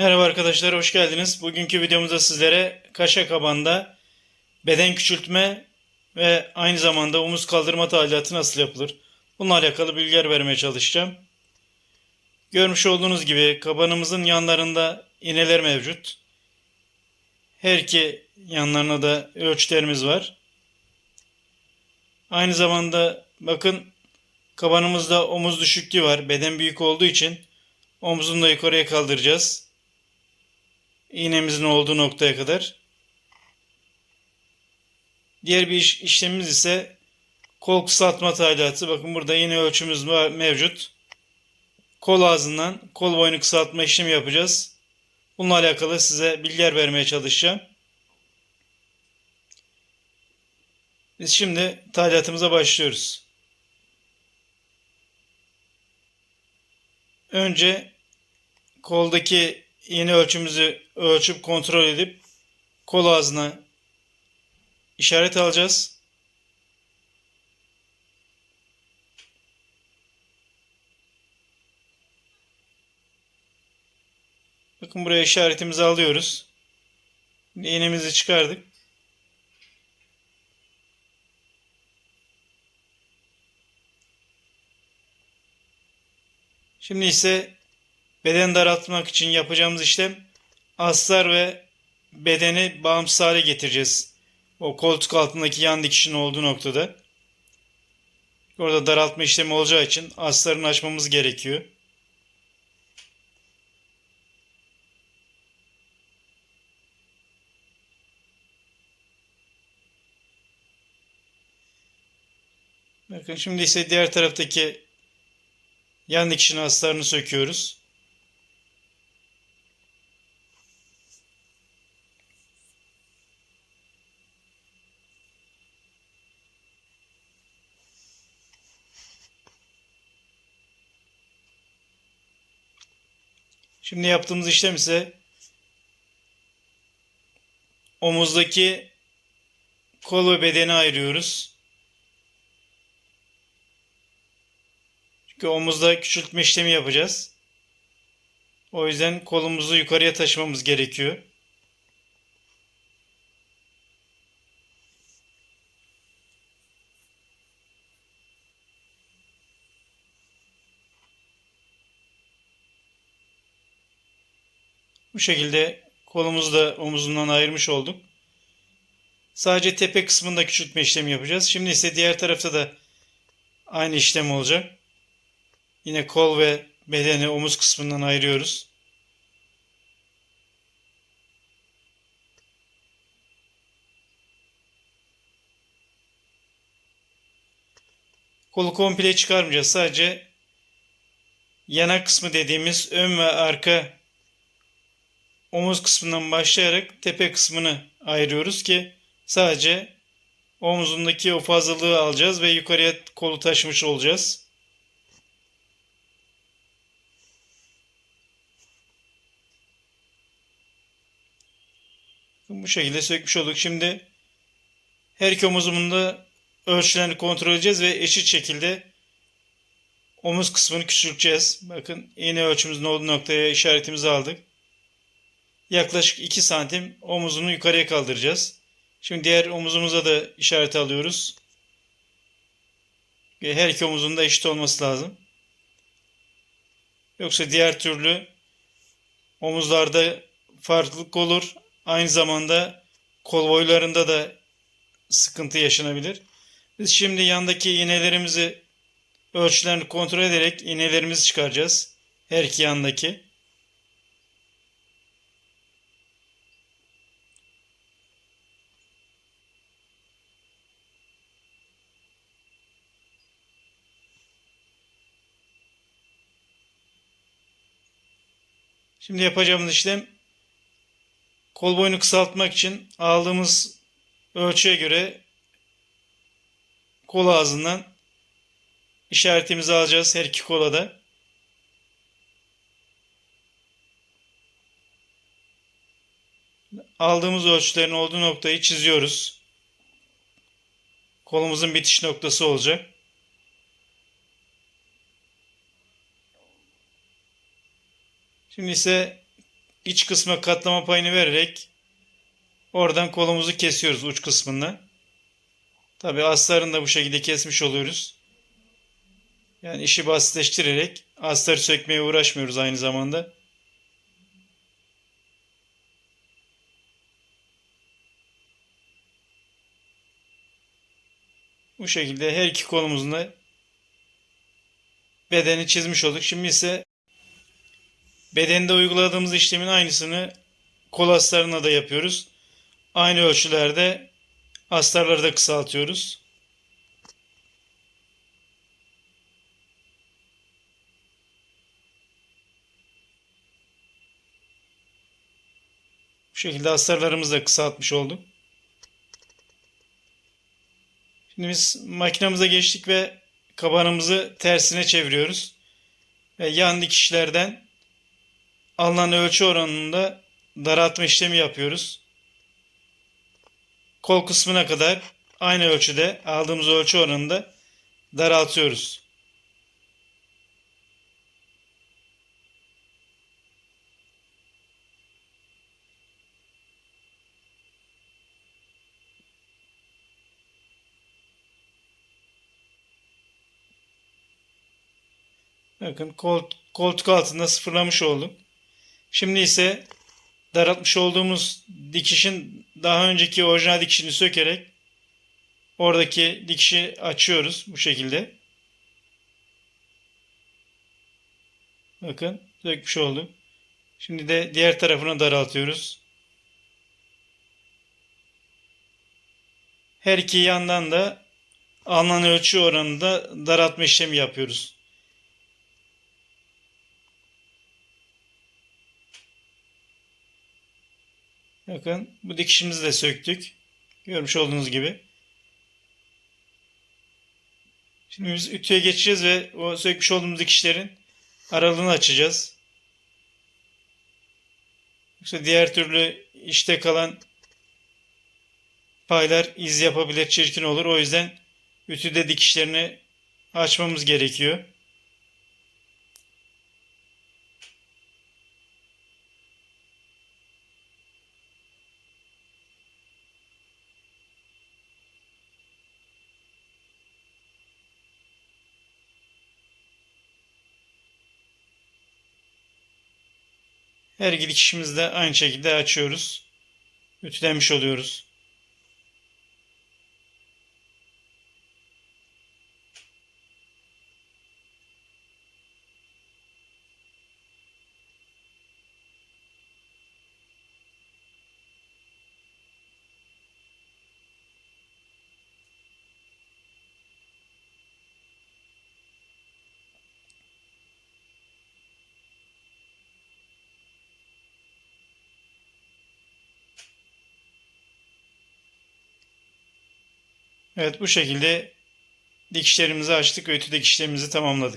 Merhaba arkadaşlar, hoş geldiniz. Bugünkü videomuzda sizlere kaşa kabanda beden küçültme ve aynı zamanda omuz kaldırma tadilatı nasıl yapılır? Bununla alakalı bilgiler vermeye çalışacağım. Görmüş olduğunuz gibi kabanımızın yanlarında iğneler mevcut. Her iki yanlarına da ölçülerimiz var. Aynı zamanda bakın kabanımızda omuz düşüklüğü var. Beden büyük olduğu için omuzunu da yukarıya kaldıracağız iğnemizin olduğu noktaya kadar. Diğer bir iş, işlemimiz ise kol kısaltma talimatı. Bakın burada yine ölçümüz mevcut. Kol ağzından kol boyunu kısaltma işlemi yapacağız. Bununla alakalı size bilgiler vermeye çalışacağım. Biz şimdi tadilatımıza başlıyoruz. Önce koldaki iğne ölçümüzü ölçüp kontrol edip kol ağzına işaret alacağız. Bakın buraya işaretimizi alıyoruz. İğnemizi çıkardık. Şimdi ise beden daraltmak için yapacağımız işlem aslar ve bedeni bağımsız hale getireceğiz. O koltuk altındaki yan dikişin olduğu noktada. Orada daraltma işlemi olacağı için aslarını açmamız gerekiyor. Bakın şimdi ise diğer taraftaki yan dikişin aslarını söküyoruz. Şimdi yaptığımız işlem ise omuzdaki kol ve bedeni ayırıyoruz. Çünkü omuzda küçültme işlemi yapacağız. O yüzden kolumuzu yukarıya taşımamız gerekiyor. Bu şekilde kolumuzu da omuzundan ayırmış olduk. Sadece tepe kısmında küçültme işlemi yapacağız. Şimdi ise diğer tarafta da aynı işlem olacak. Yine kol ve bedeni omuz kısmından ayırıyoruz. Kolu komple çıkarmayacağız. Sadece yanak kısmı dediğimiz ön ve arka omuz kısmından başlayarak tepe kısmını ayırıyoruz ki sadece omuzundaki o fazlalığı alacağız ve yukarıya kolu taşımış olacağız. Bu şekilde sökmüş olduk. Şimdi her iki omuzumunda da ölçülerini kontrol edeceğiz ve eşit şekilde omuz kısmını küçülteceğiz. Bakın iğne ölçümüzün olduğu noktaya işaretimizi aldık yaklaşık 2 santim omuzunu yukarıya kaldıracağız. Şimdi diğer omuzumuza da işaret alıyoruz. Her iki omuzun da eşit olması lazım. Yoksa diğer türlü omuzlarda farklılık olur. Aynı zamanda kol boylarında da sıkıntı yaşanabilir. Biz şimdi yandaki iğnelerimizi ölçülerini kontrol ederek iğnelerimizi çıkaracağız. Her iki yandaki. Şimdi yapacağımız işlem kol boyunu kısaltmak için aldığımız ölçüye göre kol ağzından işaretimizi alacağız her iki kola da. Aldığımız ölçülerin olduğu noktayı çiziyoruz. Kolumuzun bitiş noktası olacak. Şimdi ise iç kısma katlama payını vererek oradan kolumuzu kesiyoruz uç kısmından. Tabi astarını da bu şekilde kesmiş oluyoruz. Yani işi basitleştirerek astarı sökmeye uğraşmıyoruz aynı zamanda. Bu şekilde her iki kolumuzun da bedeni çizmiş olduk. Şimdi ise bedende uyguladığımız işlemin aynısını kol astarına da yapıyoruz. Aynı ölçülerde astarları da kısaltıyoruz. Bu şekilde astarlarımızı da kısaltmış olduk. Şimdi biz makinamıza geçtik ve kabanımızı tersine çeviriyoruz. Ve yan dikişlerden alınan ölçü oranında daraltma işlemi yapıyoruz. Kol kısmına kadar aynı ölçüde aldığımız ölçü oranında daraltıyoruz. Bakın kolt, koltuk altında sıfırlamış olduk. Şimdi ise daraltmış olduğumuz dikişin daha önceki orijinal dikişini sökerek oradaki dikişi açıyoruz bu şekilde. Bakın sökmüş olduk. Şimdi de diğer tarafını daraltıyoruz. Her iki yandan da alınan ölçü oranında daraltma işlemi yapıyoruz. Bakın bu dikişimizi de söktük. Görmüş olduğunuz gibi. Şimdi biz ütüye geçeceğiz ve o sökmüş olduğumuz dikişlerin aralığını açacağız. Yoksa diğer türlü işte kalan paylar iz yapabilir, çirkin olur. O yüzden ütüde dikişlerini açmamız gerekiyor. Her gidişimizde de aynı şekilde açıyoruz. Ütülemiş oluyoruz. Evet bu şekilde dikişlerimizi açtık ve ütü dikişlerimizi tamamladık.